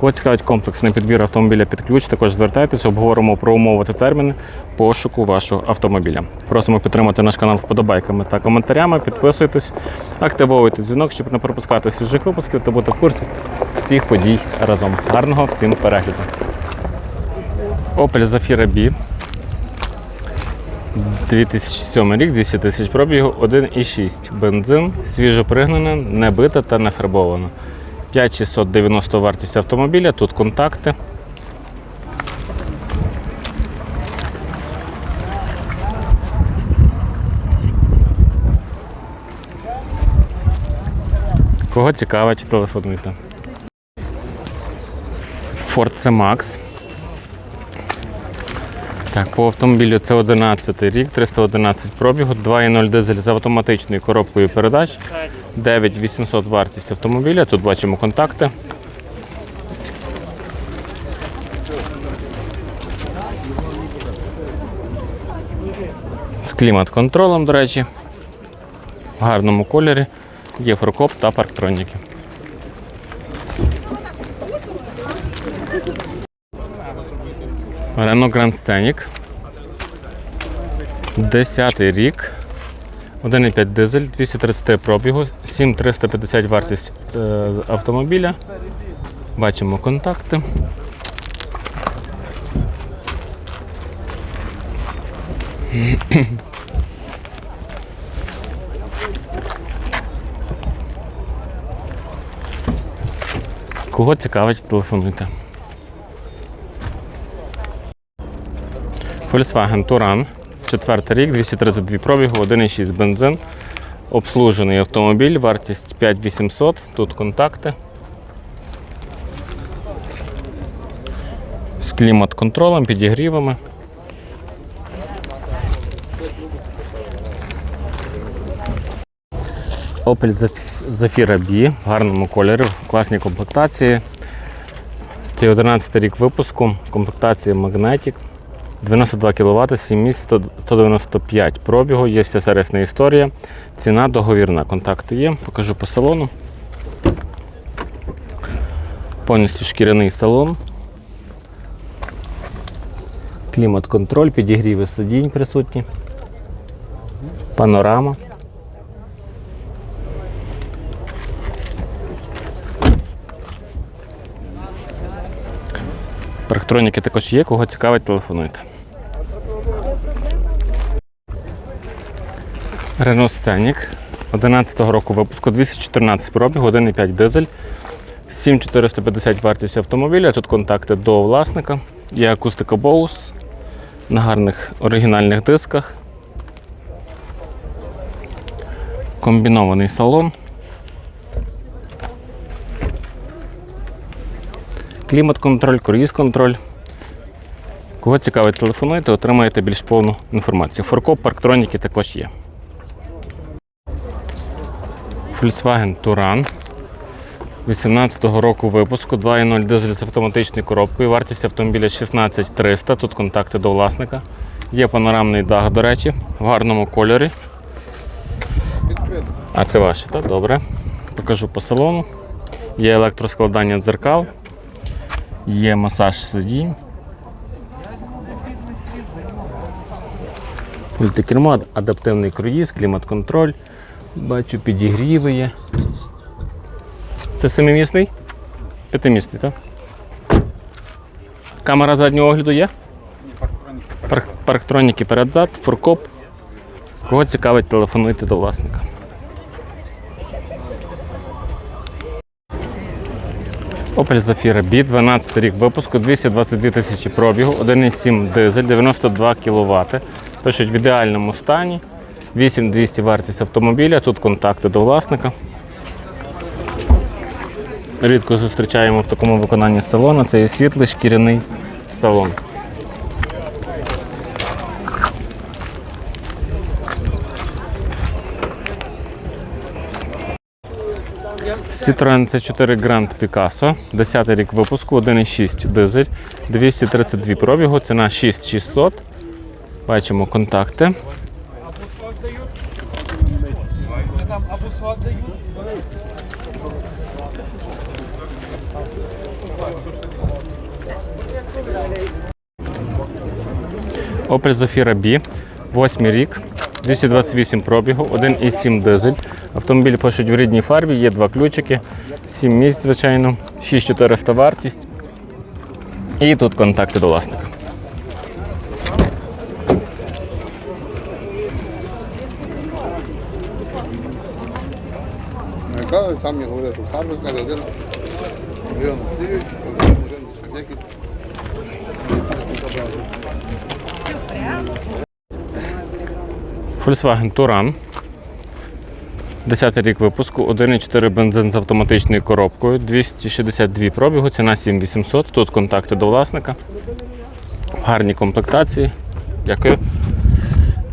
Кого цікавить комплексний підбір автомобіля під ключ, також звертайтеся, обговоримо про умови та терміни пошуку вашого автомобіля. Просимо підтримати наш канал вподобайками та коментарями. Підписуйтесь, активовуйте дзвінок, щоб не пропускати свіжих випусків та бути в курсі всіх подій разом. Гарного всім перегляду. Opel Zafira B. 2007 рік, 200 тисяч пробігу, 1,6 бензин, свіжо пригнана, не бита та не фарбована. 5690 вартість автомобіля, тут контакти. Кого цікавить, телефонуйте. Ford C-Max. Так, по автомобілю це 11 рік, 311 пробігу, 2,0 дизель з автоматичною коробкою передач, 9800 вартість автомобіля. Тут бачимо контакти. З клімат-контролем, до речі, в гарному кольорі. Є фуркоп та парктроніки. Renault Grand Scenic. 10 рік. 1,5 дизель, 230 пробігу, 7350 вартість е, автомобіля. Бачимо контакти. Кого цікавить, телефонуйте. Volkswagen Touran, четвертий рік, 232 пробігу, 1,6 бензин. Обслужений автомобіль, вартість 5800. Тут контакти. З клімат-контролем, підігрівами. Opel Zaf- Zafira B в гарному кольорі, в класній комплектації. Це 11 рік випуску, комплектація Magnetic. 92 кВт, 7 місць, 195 пробігу, є вся сервісна історія. Ціна договірна. Контакти є. Покажу по салону. Повністю шкіряний салон. Клімат-контроль, підігріви сидінь присутні. Панорама. Парктроніки також є, кого цікавить, телефонуйте. Renault Scenic 11 року випуску 214 пробіг, 1,5 дизель, 7450 вартість автомобіля. Тут контакти до власника. Є акустика Bose на гарних оригінальних дисках. Комбінований салон. Клімат-контроль, круїз-контроль. Кого цікавить, телефонуйте, отримаєте більш повну інформацію. Форкоп, парктроніки також є. Volkswagen Touran 18-го року випуску 2.0 дизель з автоматичною коробкою. Вартість автомобіля 16300. Тут контакти до власника. Є панорамний дах, до речі, в гарному кольорі. А це ваше, так? Добре. Покажу по салону. Є електроскладання дзеркал. Є масаж сидінь. Мультикермо, адаптивний круїз, клімат-контроль. Бачу, підігріви є. Це семимісний? П'ятимісний, так? Камера заднього огляду є? Парк- Парктроніки перед-зад, фуркоп. Кого цікавить, телефонуйте до власника. Opel Zafira B, 12 рік випуску, 222 тисячі пробігу, 1,7 дизель, 92 кВт. Пишуть в ідеальному стані. 8200 вартість автомобіля, тут контакти до власника. рідко зустрічаємо в такому виконанні салону. Це є світлий шкіряний салон. Citroen C4 Grand Picasso, 10 рік випуску, 1,6 дизель, 232 пробігу, ціна 6600. Бачимо контакти. Opel Zafira B, 8 рік, 228 пробігу, 1,7 дизель. Автомобіль пишуть в рідній фарбі, є два ключики, 7 місць, звичайно, 6400 вартість. І тут контакти до власника. Яка сам мені говорив, що фарби каже, один. Volkswagen Touran. 10 рік випуску, 1,4 бензин з автоматичною коробкою, 262 пробігу, ціна 7800. Тут контакти до власника. В гарній комплектації. Дякую.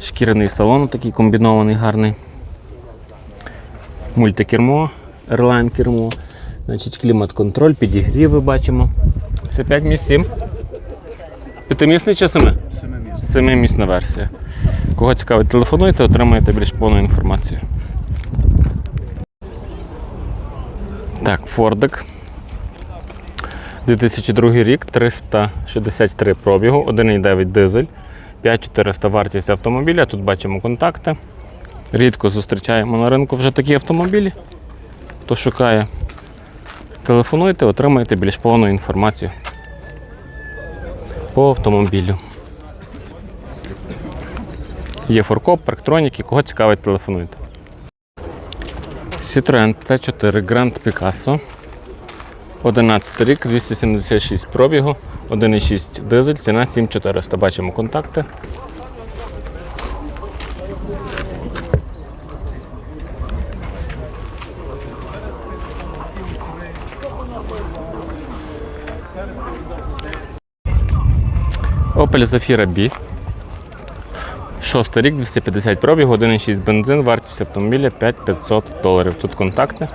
Шкіряний салон такий комбінований, гарний. Мультикермо, Airline кермо. Значить, клімат-контроль, підігріви бачимо. Все 5 місць 7. П'ятимісний чи семи? Семимісна версія. Кого цікавить, телефонуйте, отримаєте більш повну інформацію. Так, Фордик. 2002 рік, 363 пробігу, 1,9 дизель, 5400 вартість автомобіля. Тут бачимо контакти. Рідко зустрічаємо на ринку вже такі автомобілі. Хто шукає, телефонуйте, отримаєте більш повну інформацію по автомобілю. Є форкоп, парктроніки, кого цікавить, телефонуйте. Citroen T4 Grand Picasso. 11 рік, 276 пробігу, 1,6 дизель, ціна 7400. Бачимо контакти. Opel Zafira B. Шостий рік, 250 пробіг, 1,6 бензин, вартість автомобіля 5500 доларів. Тут контакти.